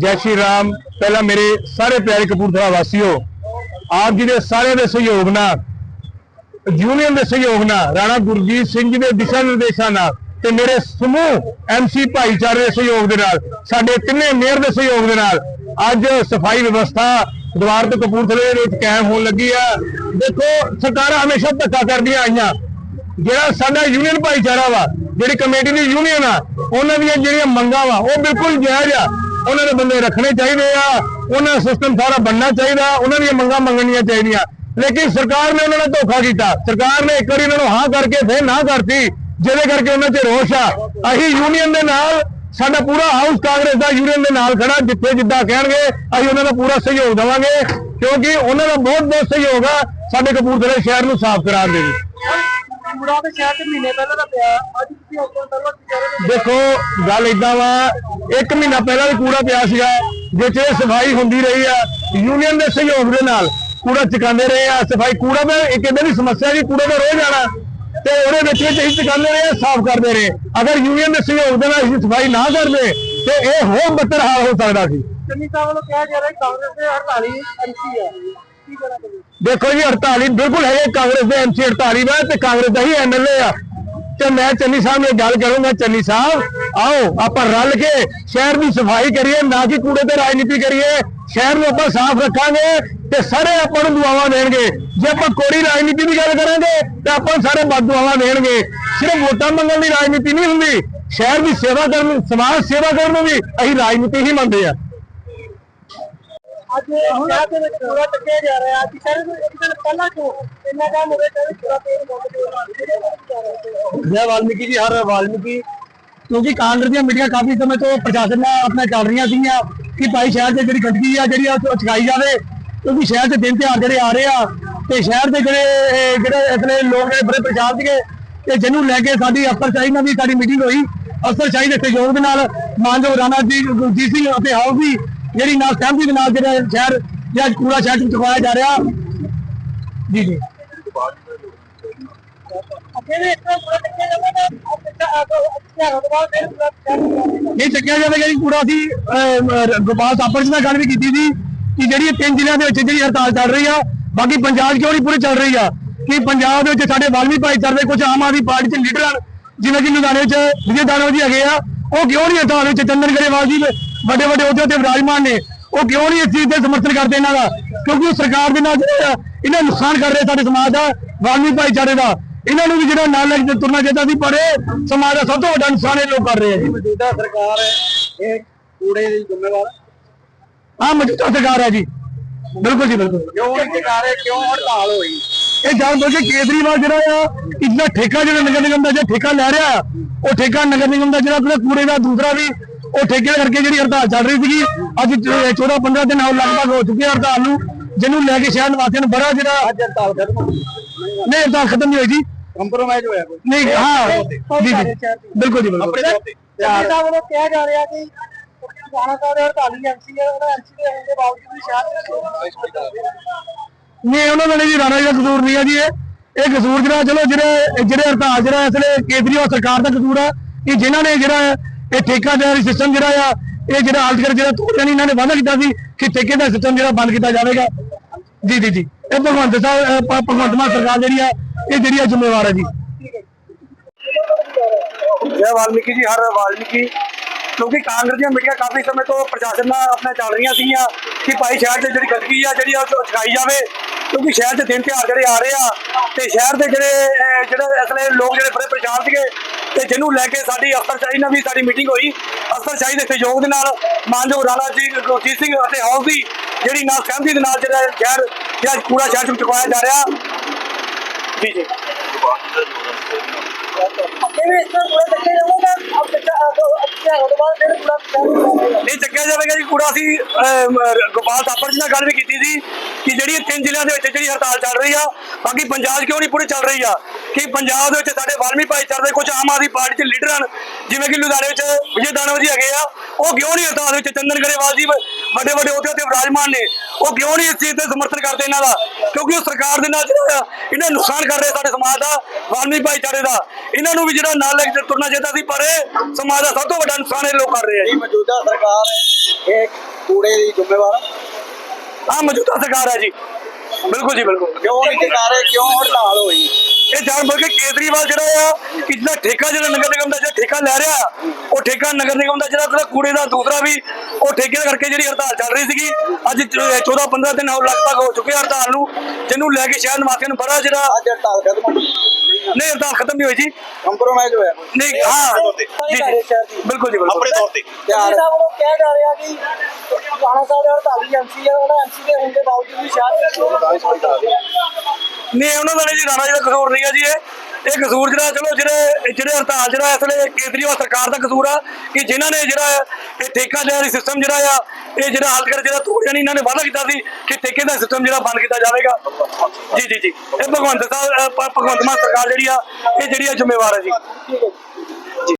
ਜੈ ਸ਼੍ਰੀ ਰਾਮ। ਪਹਿਲਾਂ ਮੇਰੇ ਸਾਰੇ ਪਿਆਰੇ ਕਪੂਰਥਲਾ ਵਾਸੀਓ, ਆਪ ਜੀ ਦੇ ਸਾਰਿਆਂ ਦੇ ਸਹਿਯੋਗ ਨਾਲ, ਯੂਨੀਅਨ ਦੇ ਸਹਿਯੋਗ ਨਾਲ, ਰਾਣਾ ਗੁਰਜੀਤ ਸਿੰਘ ਜੀ ਦੇ ਦਿਸ਼ਾ ਨਿਰਦੇਸ਼ਾਂ ਨਾਲ ਤੇ ਮੇਰੇ ਸਮੂਹ ਐਮਸੀ ਭਾਈਚਾਰੇ ਦੇ ਸਹਿਯੋਗ ਦੇ ਨਾਲ, ਸਾਡੇ ਤਿੰਨੇ ਮੇਅਰ ਦੇ ਸਹਿਯੋਗ ਦੇ ਨਾਲ ਅੱਜ ਸਫ਼ਾਈ ਵਿਵਸਥਾ ਦੁਆਰ ਤੋਂ ਕਪੂਰਥਲੇ ਦੇ ਵਿੱਚ ਕਾਇਮ ਹੋਣ ਲੱਗੀ ਆ। ਦੇਖੋ, ਸਰਕਾਰਾਂ ਹਮੇਸ਼ਾ ਧੱਕਾ ਕਰਦੀਆਂ ਆਈਆਂ। ਜਿਹੜਾ ਸਾਡਾ ਯੂਨੀਅਨ ਭਾਈਚਾਰਾ ਵਾ, ਜਿਹੜੀ ਕਮੇਟੀ ਦੀ ਯੂਨੀਅਨ ਆ, ਉਹਨਾਂ ਦੀਆਂ ਜਿਹੜੀਆਂ ਮੰਗਾਂ ਵਾ, ਉਹ ਬਿਲਕੁਲ ਜਾਇਜ਼ ਆ। ਉਹਨਾਂ ਦੇ ਬੰਦੇ ਰੱਖਣੇ ਚਾਹੀਦੇ ਆ ਉਹਨਾਂ ਦਾ ਸਿਸਟਮ ਸਾਰਾ ਬਣਨਾ ਚਾਹੀਦਾ ਉਹਨਾਂ ਦੀਆਂ ਮੰਗਾਂ ਮੰਗਣੀਆਂ ਚਾਹੀਦੀਆਂ। ਲੇਕਿਨ ਸਰਕਾਰ ਨੇ ਉਹਨਾਂ ਨਾਲ ਧੋਖਾ ਕੀਤਾ। ਸਰਕਾਰ ਨੇ ਇੱਕ ਵਾਰੀ ਉਹਨਾਂ ਨੂੰ ਹਾਂ ਕਰਕੇ ਫਿਰ ਨਾ ਕਰਤੀ ਜਿਹਦੇ ਕਰਕੇ ਉਹਨਾਂ 'ਚ ਰੋਸ਼ ਆ। ਅਸੀਂ ਯੂਨੀਅਨ ਦੇ ਨਾਲ ਸਾਡਾ ਪੂਰਾ ਹਾਊਸ ਕਾਂਗਰਸ ਦਾ ਯੂਨੀਅਨ ਦੇ ਨਾਲ ਖੜਾ ਜਿੱਥੇ ਜਿੱਦਾਂ ਕਹਿਣਗੇ ਅਸੀਂ ਉਹਨਾਂ ਦਾ ਪੂਰਾ ਸਹਿਯੋਗ ਦੇਵਾਂਗੇ ਕਿਉਂਕਿ ਉਹਨਾਂ ਦਾ ਬਹੁਤ ਬਹੁਤ ਸਹਿਯੋਗ ਆ ਸਾਡੇ ਕਪੂਰਥਲੇ ਸ਼ਹਿਰ ਨੂੰ ਸਾਫ਼ ਕਰਾਉਣ ਦੇ ਵਿੱਚ ਰਹੇ ਦੇਖੋ ਗੱਲ ਇਦਾਂ ਵਾ ਇੱਕ ਮਹੀਨਾ ਪਹਿਲਾਂ ਵੀ ਕੂੜਾ ਪਿਆ ਸੀਗਾ ਜਿੱਥੇ ਸਫ਼ਾਈ ਹੁੰਦੀ ਰਹੀ ਆ ਯੂਨੀਅਨ ਦੇ ਸਹਿਯੋਗ ਦੇ ਨਾਲ ਕੂੜਾ ਚੁਕਾਉਂਦੇ ਰਹੇ ਆ ਸਫ਼ਾਈ ਕੂੜਾ ਤਾਂ ਇੱਕ ਇਦਾਂ ਦੀ ਸਮੱਸਿਆ ਜੀ ਕੂੜਾ ਤਾਂ ਰੋਜ਼ ਆਣਾ ਤੇ ਉਹਦੇ ਵਿੱਚ ਵਿੱਚ ਅਸੀਂ ਚੁਕਾਉਂਦੇ ਰਹੇ ਆ, ਸਾਫ਼ ਕਰਦੇ ਰਹੇ। ਅਗਰ ਯੂਨੀਅਨ ਦੇ ਸਹਿਯੋਗ ਦੇ ਨਾਲ ਅਸੀਂ ਸਫ਼ਾਈ ਨਾ ਕਰਦੇ ਤੇ ਇਹ ਹੋਰ ਬੱਤਰ ਹਾਲ ਹੋ ਸਕਦਾ ਸੀ। ਚੰਨੀ ਸਾਹਿਬ ਵੱਲੋਂ ਕਿਹਾ ਜਾ ਰਿਹਾ ਕਾਂਗਰਸ ਦੇ 48 ਐਮਸੀ ਦੇਖੋ ਜੀ 48 ਬਿਲਕੁਲ ਹੈਗੇ ਕਾਂਗਰਸ ਦੇ ਐਮਸੀ 48 ਵਾ ਤੇ ਕਾਂਗਰਸ ਦਾ ਹੀ ਐਮਐਲਏ ਆ। ਤੇ ਮੈਂ ਚੰਨੀ ਸਾਹਿਬ ਨੂੰ ਇਹ ਗੱਲ ਕਰੂੰਗਾ ਚੰਨੀ ਸਾਹਿਬ। ਆਓ ਆਪਾਂ ਰਲ ਕੇ ਸ਼ਹਿਰ ਦੀ ਸਫ਼ਾਈ ਕਰੀਏ ਨਾ ਕਿ ਕੂੜੇ ਤੇ ਰਾਜਨੀਤੀ ਕਰੀਏ। ਸ਼ਹਿਰ ਨੂੰ ਆਪਾਂ ਸਾਫ਼ ਰੱਖਾਂਗੇ ਤੇ ਸਾਰੇ ਆਪਾਂ ਨੂੰ ਦੁਆਵਾਂ ਦੇਣਗੇ। ਜੇ ਆਪਾਂ ਕੋੜੀ ਰਾਜਨੀਤੀ ਦੀ ਗੱਲ ਕਰਾਂਗੇ ਤੇ ਆਪਾਂ ਸਾਰੇ ਬਦ ਦੁਆਵਾਂ ਦੇਣਗੇ। ਸਿਰਫ ਵੋਟਾਂ ਮੰਗਣ ਦੀ ਰਾਜਨੀਤੀ ਨਹੀਂ ਹੁੰਦੀ ਸ਼ਹਿਰ ਦੀ ਸੇਵਾ ਕਰਨ ਸਮਾਜ ਸੇਵਾ ਕਰਨ ਨੂੰ ਵੀ ਅਸੀਂ ਰਾਜਨੀਤੀ ਹੀ ਮੰਨਦੇ ਆ ਅੱਜ ਸ਼ਹਿਰ ਦੇ ਵਿੱਚ ਕੂੜਾ ਟੱਕਿਆ ਜਾ ਰਿਹਾ ਅੱਜ ਸ਼ਹਿਰ ਦੇ ਇੱਕ ਦਿਨ ਪਹਿਲਾਂ ਤੋਂ ਇੰਨਾ ਕੰਮ ਹੋ ਗਿਆ ਕਿ ਕੂੜਾ ਤੇਲ ਮੁੱਕ ਜੈ ਵਾਲਮੀਕੀ ਜੀ ਹਰ ਵਾਲਮੀਕੀ ਕਿਉਂਕਿ ਕਾਂਗਰਸ ਦੀਆਂ ਮੀਟਿੰਗਾਂ ਕਾਫੀ ਸਮੇਂ ਤੋਂ ਪ੍ਰਸ਼ਾਸਨ ਨਾਲ ਆਪਣਾ ਚੱਲ ਰਹੀਆਂ ਸੀਗੀਆਂ ਕਿ ਭਾਈ ਸ਼ਹਿਰ 'ਚ ਜਿਹੜੀ ਗੰਦਗੀ ਆ ਜਿਹੜੀ ਆ ਉਹ ਚਕਾਈ ਜਾਵੇ। ਕਿਉਂਕਿ ਸ਼ਹਿਰ 'ਚ ਦਿਨ ਤਿਉਹਾਰ ਜਿਹੜੇ ਆ ਰਹੇ ਆ ਤੇ ਸ਼ਹਿਰ ਦੇ ਜਿਹੜੇ ਜਿਹੜੇ ਅਸਲੇ ਲੋਕ ਜਿਹੜੇ ਬੜੇ ਪਰੇਸ਼ਾਨ ਸੀਗੇ ਤੇ ਜਿਹਨੂੰ ਲੈ ਕੇ ਸਾਡੀ ਅਫਸਰਸ਼ਾਹੀ ਨਾਲ ਵੀ ਸਾਡੀ ਮੀਟਿੰਗ ਹੋਈ। ਅਫਸਰਸ਼ਾਹੀ ਦੇ ਸਹਿਯੋਗ ਦੇ ਨਾਲ ਮਾਨਯੋਗ ਰਾਣਾ ਜੀ ਗੁਰਜੀਤ ਸਿੰਘ ਅਤੇ ਹਾਊਸ ਦੀ ਜਿਹੜੀ ਨਾਲ ਸਹਿਮਤੀ ਦੇ ਨਾਲ ਜਿਹੜਾ ਸ਼ਹਿਰ ਜਿਹੜਾ ਕੂੜਾ ਸ਼ਹਿਰ 'ਚ ਚੁਕਵਾਇਆ ਜਾ ਰਿਹਾ। ਜੀ ਜੀ। ਇਹ ਚੱਕਿਆ ਜਾਵੇਗਾ ਜੀ ਪੂਰਾ ਅਸੀਂ ਗੋਪਾਲ ਥਾਪਰ ਜੀ ਨਾਲ ਗੱਲ ਵੀ ਕੀਤੀ ਸੀ ਕਿ ਜਿਹੜੀ ਇਹ ਤਿੰਨ ਜ਼ਿਲ੍ਹਿਆਂ ਦੇ ਵਿੱਚ ਜਿਹੜੀ ਹੜਤਾਲ ਚੱਲ ਰਹੀ ਆ ਬਾਕੀ ਪੰਜਾਬ ਕਿਉਂ ਨਹੀਂ ਪੂਰੀ ਚੱਲ ਰਹੀ ਆ? ਕਿ ਪੰਜਾਬ ਦੇ ਵਿੱਚ ਸਾਡੇ ਵਾਲਮੀ ਭਾਈਚਾਰੇ ਦੇ ਕੁਝ ਆਮ ਆਦਮੀ ਪਾਰਟੀ ਦੇ ਲੀਡਰ ਹਨ ਜਿਵੇਂ ਕਿ ਲੁਧਿਆਣੇ ਚ ਵਿਜੇ ਦਾਨਵ ਜੀ ਹੈਗੇ ਆ ਉਹ ਕਿਉਂ ਨਹੀਂ ਹੜਤਾਲ ਵਿੱਚ ਚੰਦਨ ਗਰੇਵਾਲ ਜੀ ਵੱਡੇ ਵੱਡੇ ਅਹੁਦੇ ਤੇ ਵਿਰਾਜਮਾਨ ਨੇ? ਉਹ ਕਿਉਂ ਨਹੀਂ ਇਸ ਚੀਜ਼ ਦੇ ਸਮਰਥਨ ਕਰਦੇ ਇਹਨਾਂ ਦਾ? ਕਿਉਂਕਿ ਉਹ ਸਰਕਾਰ ਦੇ ਨਾਲ ਜਿਹੜੇ ਆ, ਇਹਨਾਂ ਨੁਕਸਾਨ ਕਰ ਰਹੇ ਸਾਡੇ ਸਮਾਜ ਦਾ ਵਾਲਮੀ ਭਾਈਚਾਰੇ ਦਾ। ਇਹਨਾਂ ਨੂੰ ਵੀ ਜਿਹੜਾ ਨਾਲ ਲੈ ਕੇ ਤੁਰਨਾ ਚਾਹੀਦਾ ਸੀ ਪਰ ਇਹ ਸਮਾਜ ਦਾ ਸਭ ਤੋਂ ਵੱਡਾ ਨੁਕਸਾਨ ਇਹ ਲੋਕ ਕਰ ਰਹੇ ਆ ਜੀ। ਮੌਜੂਦਾ ਸਰਕਾਰ ਇਹ ਕੂੜੇ ਦੀ ਜ਼ਿੰਮੇਵਾਰ ਹਾਂ? ਮੌਜੂਦਾ ਸਰਕਾਰ ਹੈ ਜੀ। ਬਿਲਕੁਲ ਜੀ ਬਿਲਕੁਲ। ਕਿਉਂ ਸਰਕਾਰ ਹੈ ਕਿਉਂ ਹੜਤਾਲ ਹੋਈ? ਇਹ ਜਾਣ ਬੁੱਝ ਕੇ ਕੇਜਰੀਵਾਲ ਜਿਹੜਾ ਆ ਇਤਨਾ ਠੇਕਾ ਜਿਹੜਾ ਨਗਰ ਨਿਗਮ ਦਾ ਜਿਹੜਾ ਠੇਕਾ ਲੈ ਰਿਹਾ ਆ, ਉਹ ਠੇਕਾ ਨਗਰ ਨਿਗਮ ਦਾ ਜਿਹੜਾ ਆਪਣੇ ਕੂੜੇ ਦਾ ਦੂਸਰਾ ਵੀ ਉਹ ਠੇਕੇ ਕਰਕੇ ਜਿਹੜੀ ਹੜਤਾਲ ਚੱਲ ਰਹੀ ਸੀਗੀ ਅੱਜ 14 15 ਦਿਨ ਹੋ ਲਗਭਗ ਹੋ ਚੁੱਕੇ ਆ ਹੜਤਾਲ ਨੂੰ ਜਿਹਨੂੰ ਲੈ ਕੇ ਸ਼ਹਿਰ ਨਿਵਾਸੀਆਂ ਨੂੰ ਬੜਾ ਜਿਹੜਾ ਅੱਜ ਹੜਤਾਲ ਖਤਮ ਨਹੀਂ ਹੜਤਾਲ ਖਤਮ ਨਹੀਂ ਹੋਈ ਜੀ। ਕੰਪਰੋਮਾਈਜ਼ ਹੋਇਆ ਕੋਈ? ਨਹੀਂ ਹਾਂ। ਜੀ ਜੀ ਬਿਲਕੁਲ ਜੀ ਬਿਲਕੁਲ। ਆਪਣੇ ਤੇ ਸਾਹਿਬ ਵੱਲੋਂ ਕਿਹਾ ਜਾ ਰਿਹਾ ਕਿ ਰਾਣਾ ਸਾਹਿਬ ਦੇ 48 ਐਮਸੀ ਹੈ ਉਹਨਾਂ ਐਮਸੀ ਦੇ ਹੋਣ ਦੇ ਬਾਵਜੂਦ ਵੀ ਸ਼ਹਿਰ ਦੇ ਨਹੀਂ ਉਹਨਾਂ ਨਾਲ ਜੀ ਰਾਣਾ ਜੀ ਦਾ ਕਸੂਰ ਨਹੀਂ ਹੈ ਜੀ ਇਹ। ਇਹ ਕਸੂਰ ਜਿਹੜਾ ਚਲੋ ਜਿਹੜੇ ਜਿਹੜੇ ਹੜਤਾਲ ਜਿਹੜਾ ਇਸ ਵੇਲੇ ਕੇਜਰੀਵਾਲ ਸਰਕਾਰ ਦਾ ਕਸੂਰ ਆ ਕਿ ਜਿਨ੍ਹਾਂ ਨੇ ਜਿਹੜਾ ਇਹ ਠੇਕਾਦਾਰੀ ਸਿਸਟਮ ਜਿਹੜਾ ਆ ਇਹ ਜਿਹੜਾ ਹਾਲਤ ਕਰ ਜਿਹੜਾ ਤੋੜਿਆ ਨਹੀਂ ਇਹਨਾਂ ਨੇ ਵਾਅਦਾ ਕੀਤਾ ਸੀ ਕਿ ਠੇਕੇ ਦਾ ਸਿਸਟਮ ਜਿਹੜਾ ਬੰਦ ਕੀਤਾ ਜਾਵੇਗਾ। ਜੀ ਜੀ ਜੀ। ਇਹ ਭਗਵੰਤ ਸਾਹਿਬ ਭਗਵੰਤ ਮਾਨ ਸਰਕਾਰ ਜਿਹੜੀ ਆ ਇਹ ਜਿਹੜੀ ਆ ਜ਼ਿੰਮੇਵਾਰ ਹੈ ਜੀ। ਜੈ ਵਾਲਮੀਕੀ ਜੀ ਹਰ ਵਾਲਮੀਕੀ। ਕਿਉਂਕਿ ਕਾਂਗਰਸ ਦੀਆਂ ਮੀਟਿੰਗਾਂ ਕਾਫੀ ਸਮੇਂ ਤੋਂ ਪ੍ਰਸ਼ਾਸਨ ਨਾਲ ਆਪਣੇ ਚੱਲ ਰਹੀਆਂ ਸੀਗੀਆਂ ਕਿ ਭਾਈ ਸ਼ਹਿਰ 'ਚ ਜਿਹੜੀ ਗੰਦਗੀ ਆ ਜਿਹੜੀ ਆ ਉਹ ਚੁਕਾਈ ਜਾਵੇ। ਕਿਉਂਕਿ ਸ਼ਹਿਰ 'ਚ ਦਿਨ ਤਿਉਹਾਰ ਜਿਹੜੇ ਆ ਰਹੇ ਆ ਤੇ ਸ਼ਹਿਰ ਦੇ ਜਿਹੜੇ ਅਹ, ਜਿਹੜੇ ਅਸਲੇ ਲੋਕ ਜਿਹੜੇ ਬੜੇ ਪਰੇਸ਼ਾਨ ਸੀਗੇ ਤੇ ਜਿਹਨੂੰ ਲੈ ਕੇ ਸਾਡੀ ਅਫਸਰਸ਼ਾਹੀ ਨਾਲ ਵੀ ਸਾਡੀ ਮੀਟਿੰਗ ਹੋਈ। ਅਫਸਰਸ਼ਾਹੀ ਦੇ ਸਹਿਯੋਗ ਦੇ ਨਾਲ ਮਾਨਯੋਗ ਰਾਣਾ ਜੀ ਗੁਰਜੀਤ ਸਿੰਘ ਅਤੇ ਹਾਊਸ ਦੀ ਜਿਹੜੀ ਨਾਲ ਸਹਿਮਤੀ ਦੇ ਨਾਲ ਜਿਹੜਾ ਸ਼ਹਿਰ ਜਿਹੜਾ ਕੂੜਾ ਸ਼ਹਿਰ 'ਚ ਚੁਕਵਾਇਆ ਜਾ ਰਿਹਾ। ਜੀ। ਜੀ ਅੱਗੇ ਵੀ ਇਸ ਤਰ੍ਹਾਂ ਕੂੜਾ ਟੱਕਿਆ ਜਾਵੇਗਾ ਅੱਛਾ ਤੋਂ ਬਾਅਦ ਫਿਰ ਕੂੜਾ ਟੱਕਿਆ ਨਹੀਂ ਚੱਕਿਆ ਜਾਵੇਗਾ ਜੀ। ਕੂੜਾ ਅਸੀਂ ਅਮ, ਗੋਪਾਲ ਥਾਪਰ ਜੀ ਨਾਲ ਗੱਲ ਵੀ ਕੀਤੀ ਸੀ ਕਿ ਜਿਹੜੀ ਤਿੰਨ ਜ਼ਿਲ੍ਹਿਆਂ ਦੇ ਵਿੱਚ ਜਿਹੜੀ ਹੜਤਾਲ ਚੱਲ ਰਹੀ ਆ ਬਾਕੀ ਪੰਜਾਬ 'ਚ ਕਿਉਂ ਨਹੀਂ ਪੂਰੀ ਚੱਲ ਰਹੀ ਆ? ਕਿ ਪੰਜਾਬ ਦੇ ਵਿੱਚ ਸਾਡੇ ਵਾਲਮੀ ਭਾਈਚਾਰੇ ਦੇ ਕੁਝ ਆਮ ਆਦਮੀ ਪਾਰਟੀ ਦੇ ਲੀਡਰ ਹਨ ਜਿਵੇਂ ਕਿ ਲੁਧਿਆਣੇ ਵਿੱਚ ਵਿਜੇ ਦਾਨਵ ਜੀ ਹੈਗੇ ਆ ਉਹ ਕਿਉਂ ਨਹੀਂ ਹੜਤਾਲ ਵਿੱਚ ਚੰਦਨ ਗਰੇਵਾਲ ਜੀ ਵੱਡੇ ਵੱਡੇ ਅਹੁਦੇ ਤੇ ਵਿਰਾਜਮਾਨ ਨੇ ਉਹ ਕਿਉਂ ਨਹੀਂ ਇਸ ਚੀਜ਼ ਤੇ ਸਮਰਥਨ ਕਰਦੇ ਇਹਨਾਂ ਦਾ? ਕਿਉਂਕਿ ਉਹ ਸਰਕਾਰ ਦੇ ਨਾਲ ਇਹਨਾਂ ਨੁਕਸਾਨ ਕਰ ਰਹੇ ਸਾਡੇ ਸਮਾਜ ਦਾ ਵਾਲਮੀ ਭਾਈਚਾਰੇ ਦਾ। ਇਹਨਾਂ ਨੂੰ ਵੀ ਜਿਹੜਾ ਨਾਲ ਲੈ ਕੇ ਤੁਰਨਾ ਚਾਹੀਦਾ ਸੀ ਪਰ ਇਹ ਸਮਾਜ ਦਾ ਸਭ ਤੋਂ ਵੱਡਾ ਦਾ ਨੁਕਸਾਨ ਇਹ ਲੋਕ ਕਰ ਰਹੇ ਆ। ਜੀ ਮੌਜੂਦਾ ਸਰਕਾਰ ਇਹ ਕੂੜੇ ਦੀ ਜ਼ਿੰਮੇਵਾਰ। ਆ ਮੌਜੂਦਾ ਸਰਕਾਰ ਹੈ ਜੀ। ਬਿਲਕੁਲ ਜੀ ਬਿਲਕੁਲ। ਕਿਉਂ ਨਹੀਂ ਚੁਕਾ ਰਹੇ ਕਿਉਂ ਹੜਤਾਲ ਹੋਈ? ਇਹ ਜਾਣ ਬੁੱਝ ਕੇ ਕੇਜਰੀਵਾਲ ਜਿਹੜਾ ਆ ਕਿ ਜਿਹੜਾ ਠੇਕਾ ਜਿਹੜਾ ਨਗਰ ਨਿਗਮ ਦਾ ਜਿਹੜਾ ਠੇਕਾ ਲੈ ਰਿਹਾ, ਉਹ ਠੇਕਾ ਨਗਰ ਨਿਗਮ ਦਾ ਜਿਹੜਾ ਉਹਦਾ ਕੂੜੇ ਦਾ ਦੂਸਰਾ ਵੀ, ਉਹ ਠੇਕੇ ਕਰਕੇ ਜਿਹੜੀ ਹੜਤਾਲ ਚੱਲ ਰਹੀ ਸੀਗੀ, ਅੱਜ 14 15 ਦਿਨ ਹੋ, ਲਗਭਗ ਹੋ ਚੁੱਕੇ ਆ ਹੜਤਾਲ ਨੂੰ, ਜਿਹਨੂੰ ਲੈ ਕੇ ਸ਼ਹਿਰ ਨਿਵਾਸੀਆਂ ਨੂੰ ਬੜਾ ਜਿਹੜਾ ਅੱਜ ਹੜਤਾਲ ਖਤਮ ਹੋ ਹੜਤਾਲ ਖਤਮ ਨਹੀਂ ਹੋਈ ਜੀ। ਕੰਪਰੋਮਾਈਜ਼ ਹੋਇਆ ਨਹੀਂ ਹਾਂ ਜੀ ਜੀ ਬਿਲਕੁਲ ਜੀ ਬਿਲਕੁਲ। ਤੌਰ ਤੇ। ਤਿਆਰ ਸਾਹਿਬ ਵੱਲੋਂ ਕਿਹਾ ਜਾ ਰਿਹਾ ਕਿ ਰਾਣਾ ਸਾਹਿਬ ਦੇ ਹੜਤਾਲੀ ਐਮਸੀ ਆ ਉਹਨਾਂ ਐਮਸੀ ਦੇ ਹੋਣ ਦੇ ਬਾਵਜੂਦ ਵੀ ਸ਼ਾਇਦ ਨਹੀਂ ਉਹਨਾਂ ਦਾ ਨਹੀਂ ਜੀ ਰਾਣਾ ਜੀ ਦਾ ਕਸੂਰ ਨਹੀਂ ਹੈ ਜੀ ਇਹ। ਇਹ ਕਸੂਰ ਜਿਹੜਾ, ਚਲੋ ਜਿਹੜੇ ਜਿਹੜੇ ਹੜਤਾਲ ਜਿਹੜਾ ਇਸ ਵੇਲੇ ਕੇਜਰੀਵਾਲ ਸਰਕਾਰ ਦਾ ਕਸੂਰ ਆ ਕਿ ਜਿਨ੍ਹਾਂ ਨੇ ਜਿਹੜਾ ਇਹ ਠੇਕਾ ਜਾਰੀ ਸਿਸਟਮ ਜਿਹੜਾ ਆ, ਇਹ ਜਿਹੜਾ ਹਾਲ ਕਰ ਜਿਹੜਾ ਤੋੜਿਆ ਨਹੀਂ, ਇਹਨਾਂ ਨੇ ਵਾਅਦਾ ਕੀਤਾ ਸੀ ਕਿ ਠੇਕੇ ਦਾ ਸਿਸਟਮ ਜਿਹੜਾ ਬੰਦ ਕੀਤਾ ਜਾਵੇਗਾ। ਜੀ ਜੀ ਜੀ। ਇਹ ਭਗਵੰਤ ਸਾਹਿਬ ਭਗਵੰਤ ਮਾਨ ਸਰਕਾਰ ਜਿਹੜੀ ਆ, ਇਹ ਜਿਹੜੀ ਆ ਜ਼ਿੰਮੇਵਾਰ ਹੈ ਜੀ।